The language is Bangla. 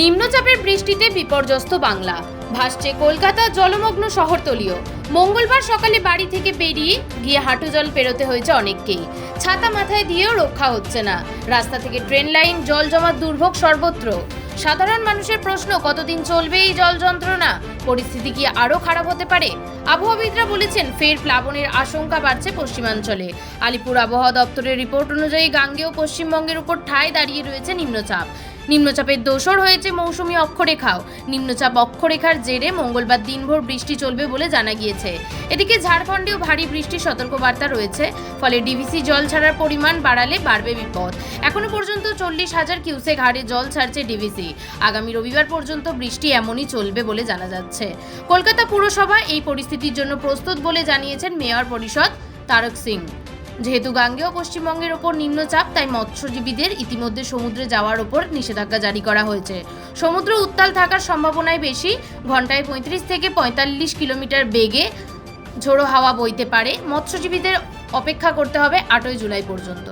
নিম্নচাপের বৃষ্টিতে বিপর্যস্ত বাংলা। ভাসছে কলকাতা জলমগ্ন শহরতলীয় মঙ্গলবার সকালে বাড়ি থেকে বেরিয়ে গিয়ে হাঁটু জল পেরোতে হয়েছে অনেককেই। ছাতা মাথায় দিয়েও রক্ষা হচ্ছে না। রাস্তা থেকে ট্রেন লাইন, জল জমার দুর্ভোগ সর্বত্র। সাধারণ মানুষের প্রশ্ন, কতদিন চলবে এই জল যন্ত্রণা? পরিস্থিতি কি আরও খারাপ হতে পারে? আবহাওয়াবিদরা বলেছেন, ফের প্লাবনের আশঙ্কা বাড়ছে পশ্চিমাঞ্চলে। আলিপুর আবহাওয়া দপ্তরের রিপোর্ট অনুযায়ী গাঙ্গেয় পশ্চিমবঙ্গের উপর ঠায় দাঁড়িয়ে রয়েছে নিম্নচাপ। নিম্নচাপের দোসর হয়েছে মৌসুমি অক্ষরেখাও। নিম্নচাপ অক্ষরেখার জেরে মঙ্গলবার দিনভর বৃষ্টি চলবে বলে জানা গিয়েছে। এদিকে ঝাড়খণ্ডেও ভারী বৃষ্টির সতর্কবার্তা রয়েছে, ফলে ডিভিসি জল ছাড়ার পরিমাণ বাড়ালে বাড়বে বিপদ। এখনও পর্যন্ত চল্লিশ হাজার কিউসেক হারে জল ছাড়ছে ডিভিসি। আগামী রবিবার পর্যন্ত বৃষ্টি এমনই চলবে বলে জানা যাচ্ছে। কলকাতা পুরসভা এই পরিস্থিতির জন্য প্রস্তুত বলে জানিয়েছেন মেয়র পরিষদ তারক সিং। যেহেতু গাঙ্গেয় পশ্চিমবঙ্গের ওপর নিম্নচাপ, তাই মৎস্যজীবীদের ইতিমধ্যে সমুদ্রে যাওয়ার ওপর নিষেধাজ্ঞা জারি করা হয়েছে। সমুদ্র উত্তাল থাকার সম্ভাবনাই বেশি ঘন্টায় পঁয়ত্রিশ থেকে পঁয়তাল্লিশ কিলোমিটার বেগে ঝোড়ো হাওয়া বইতে পারে। মৎস্যজীবীদের অপেক্ষা করতে হবে আটই জুলাই পর্যন্ত।